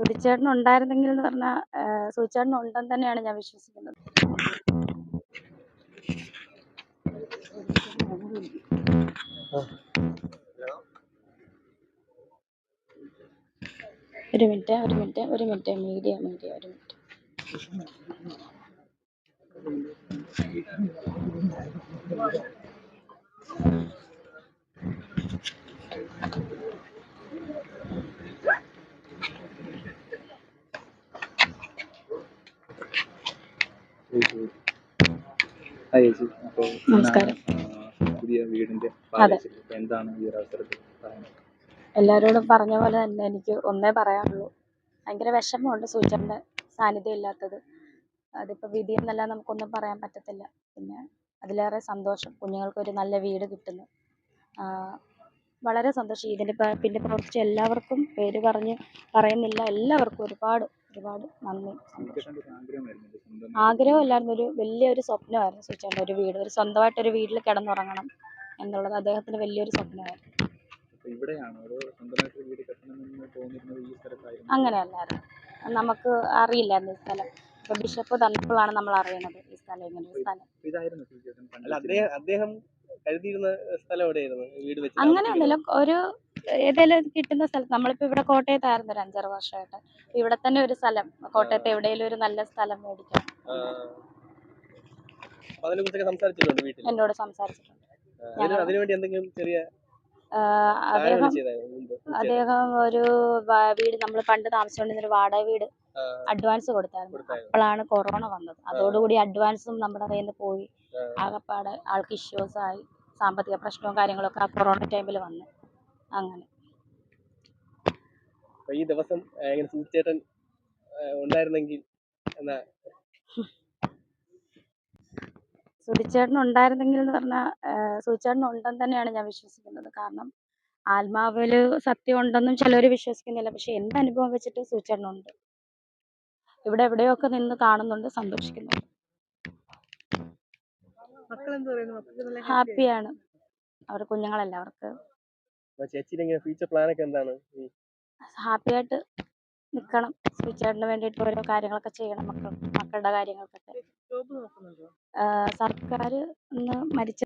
സുധിച്ചേട്ടൻ ഉണ്ടായിരുന്നെങ്കിൽ എന്ന് പറഞ്ഞാൽ സുധിച്ചേട്ടൻ ഉണ്ടെന്ന് തന്നെയാണ് ഞാൻ വിശ്വസിക്കുന്നത്. ഒരു മിനിറ്റ് ഒരു മിനിറ്റ് ഒരു മിനിറ്റ്. മീഡിയ മീഡിയ ഒരു മിനിറ്റ്. Thank ചേച്ചി നമസ്കാരം. പുതിയ വീടിന്റെ. എന്താണ് ഈ ഒരു അവസരത്തിൽ എല്ലാവരോടും പറഞ്ഞ പോലെ തന്നെ എനിക്ക് ഒന്നേ പറയാനുള്ളൂ. ഭയങ്കര വിഷമമുണ്ട് സൂചന്റെ സാന്നിധ്യം ഇല്ലാത്തത്. അതിപ്പോ വിധി എന്നല്ല നമുക്കൊന്നും പറയാൻ പറ്റത്തില്ല. പിന്നെ അതിലേറെ സന്തോഷം. കുഞ്ഞുങ്ങൾക്ക് ഒരു നല്ല വീട് കിട്ടുന്നു. വളരെ സന്തോഷം. ഇതിന്റെ പിന്നെ പ്രവർത്തിച്ച എല്ലാവർക്കും പേര് പറഞ്ഞ് പറയുന്നില്ല. എല്ലാവർക്കും ഒരുപാട് ഒരുപാട് നന്ദി ആഗ്രഹമല്ലായിരുന്നു. ഒരു വലിയൊരു സ്വപ്നമായിരുന്നു സുചേട്ടന്റെ ഒരു വീട് ഒരു സ്വന്തമായിട്ട് ഒരു വീട്ടിൽ കിടന്നുറങ്ങണം എന്നുള്ളത് അദ്ദേഹത്തിന് വലിയൊരു സ്വപ്നമായിരുന്നു. അങ്ങനെയല്ലായിരുന്നു. നമുക്ക് അറിയില്ലായിരുന്നു ഈ സ്ഥലം. ഇപ്പൊ ബിഷപ്പ് തന്നപ്പോഴാണ് നമ്മൾ അറിയുന്നത് ഈ സ്ഥലം ഇങ്ങനെ ഒരു സ്ഥലം. അങ്ങനെയൊന്നുമില്ല. ഒരു ഏതെങ്കിലും കിട്ടുന്ന സ്ഥലത്ത് നമ്മളിപ്പോൾ ഇവിടെ കോട്ടയത്തായിരുന്നു ഒരു അഞ്ചാറ് വർഷമായിട്ട്. ഇവിടെ തന്നെ ഒരു സ്ഥലം. കോട്ടയത്ത് എവിടെയെങ്കിലും ഒരു നല്ല സ്ഥലം മേടിക്കാം. എന്നോട് സംസാരിച്ചിട്ടുണ്ട്. അദ്ദേഹം അദ്ദേഹം ഒരു വീട് നമ്മൾ പണ്ട് താമസിച്ചുകൊണ്ടിരുന്ന ഒരു വാടക വീട് അഡ്വാൻസ് കൊടുത്തായിരുന്നു. അപ്പോഴാണ് കൊറോണ വന്നത്. അതോടുകൂടി അഡ്വാൻസും നമ്മുടെ കയ്യിൽ നിന്ന് പോയി. ആകെപ്പാടെ ആകപ്പാടെ ആൾക്ക് ഇഷ്യൂസ് ആയി. സാമ്പത്തിക പ്രശ്നവും കാര്യങ്ങളൊക്കെ ആ കൊറോണ ടൈമിൽ വന്നു. അങ്ങനെ. ഈ ദിവസം സൂചേട്ടൻ ഉണ്ടായിരുന്നെങ്കിൽ എന്നാ? സുധിച്ചേട്ടൻ ഉണ്ടായിരുന്നെങ്കിൽ എന്ന് പറഞ്ഞാൽ സുധിച്ചേട്ടൻ ഉണ്ടെന്ന് തന്നെയാണ് ഞാൻ വിശ്വസിക്കുന്നത്. കാരണം ആത്മാവിൽ സത്യം ഉണ്ടെന്നും ചിലർ വിശ്വസിക്കുന്നില്ല. പക്ഷെ എന്റെ അനുഭവം വെച്ചിട്ട് സുധിച്ചേട്ടനുണ്ട് ഇവിടെ എവിടെയൊക്കെ നിന്ന് കാണുന്നുണ്ട് സന്തോഷിക്കുന്നുണ്ട്. ഹാപ്പിയാണ് അവർ കുഞ്ഞുങ്ങളല്ല അവർക്ക് ചേച്ചിയുടെ ഇങ്ങനെ ഫ്യൂച്ചർ പ്ലാനൊക്കെ എന്താണ്? ഹാപ്പി ആയിട്ട് നിൽക്കണം ഫ്യൂച്ചറിന് വേണ്ടിയിട്ട് ഓരോ കാര്യങ്ങളൊക്കെ ചെയ്യണം മക്കൾ മക്കളുടെ കാര്യങ്ങൾക്കൊക്കെ. സർക്കാർ ഇന്ന് മരിച്ച